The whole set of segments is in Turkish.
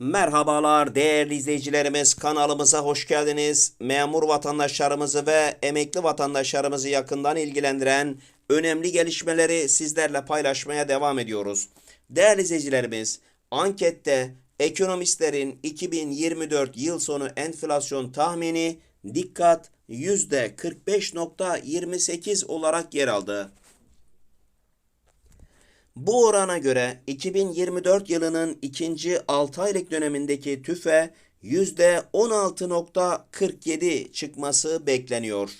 Merhabalar değerli izleyicilerimiz kanalımıza hoş geldiniz. Memur vatandaşlarımızı ve emekli vatandaşlarımızı yakından ilgilendiren önemli gelişmeleri sizlerle paylaşmaya devam ediyoruz. Değerli izleyicilerimiz ankette ekonomistlerin 2024 yıl sonu enflasyon tahmini dikkat %45.28 olarak yer aldı. Bu orana göre 2024 yılının ikinci 6 aylık dönemindeki tüfe %16.47 çıkması bekleniyor.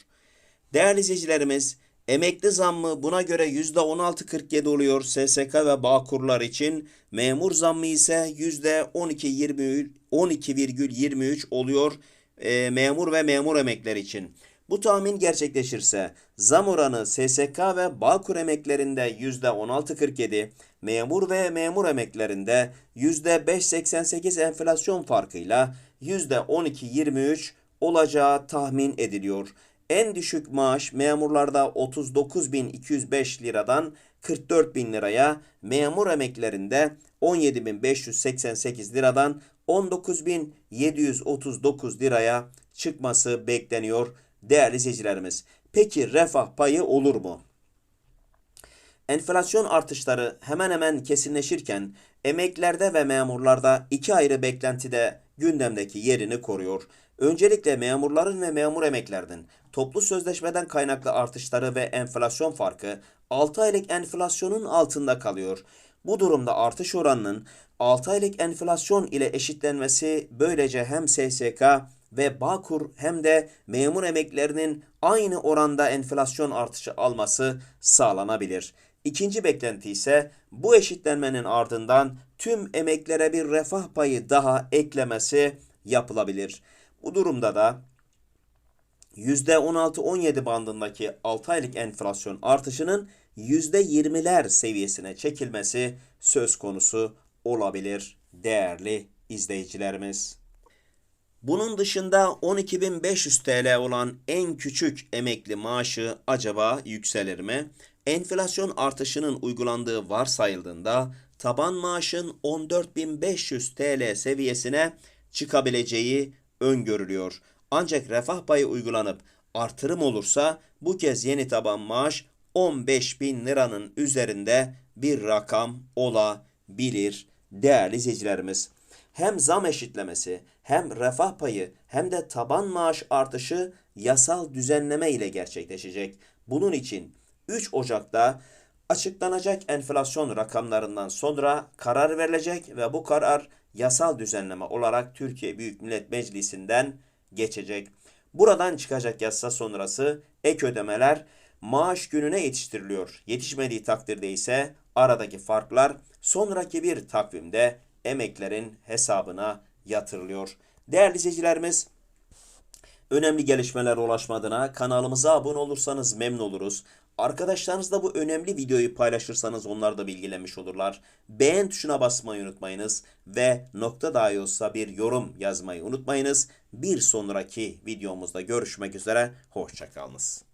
Değerli izleyicilerimiz, emekli zammı buna göre %16.47 oluyor SSK ve Bağkurlar için. Memur zammı ise %12.20 12,23 oluyor e, memur ve memur emekler için. Bu tahmin gerçekleşirse zam oranı SSK ve Bağkur emeklerinde %16.47, memur ve memur emeklerinde %5.88 enflasyon farkıyla %12.23 olacağı tahmin ediliyor. En düşük maaş memurlarda 39.205 liradan 44.000 liraya, memur emeklerinde 17.588 liradan 19.739 liraya çıkması bekleniyor değerli izleyicilerimiz. Peki refah payı olur mu? Enflasyon artışları hemen hemen kesinleşirken emeklerde ve memurlarda iki ayrı beklentide gündemdeki yerini koruyor. Öncelikle memurların ve memur emeklerden toplu sözleşmeden kaynaklı artışları ve enflasyon farkı 6 aylık enflasyonun altında kalıyor. Bu durumda artış oranının 6 aylık enflasyon ile eşitlenmesi böylece hem SSK ve Bağkur hem de memur emeklerinin aynı oranda enflasyon artışı alması sağlanabilir. İkinci beklenti ise bu eşitlenmenin ardından tüm emeklere bir refah payı daha eklemesi yapılabilir. Bu durumda da %16-17 bandındaki 6 aylık enflasyon artışının %20'ler seviyesine çekilmesi söz konusu olabilir değerli izleyicilerimiz. Bunun dışında 12.500 TL olan en küçük emekli maaşı acaba yükselir mi? Enflasyon artışının uygulandığı varsayıldığında taban maaşın 14.500 TL seviyesine çıkabileceği öngörülüyor. Ancak refah payı uygulanıp artırım olursa bu kez yeni taban maaş 15 bin liranın üzerinde bir rakam olabilir değerli izleyicilerimiz. Hem zam eşitlemesi hem refah payı hem de taban maaş artışı yasal düzenleme ile gerçekleşecek. Bunun için 3 Ocak'ta açıklanacak enflasyon rakamlarından sonra karar verilecek ve bu karar yasal düzenleme olarak Türkiye Büyük Millet Meclisi'nden geçecek. Buradan çıkacak yasa sonrası ek ödemeler maaş gününe yetiştiriliyor. Yetişmediği takdirde ise aradaki farklar sonraki bir takvimde emeklerin hesabına yatırılıyor. Değerli izleyicilerimiz, önemli gelişmeler ulaşmadığına kanalımıza abone olursanız memnun oluruz. Arkadaşlarınızla bu önemli videoyu paylaşırsanız onlar da bilgilenmiş olurlar. Beğen tuşuna basmayı unutmayınız ve nokta dahi olsa bir yorum yazmayı unutmayınız. Bir sonraki videomuzda görüşmek üzere, hoşçakalınız.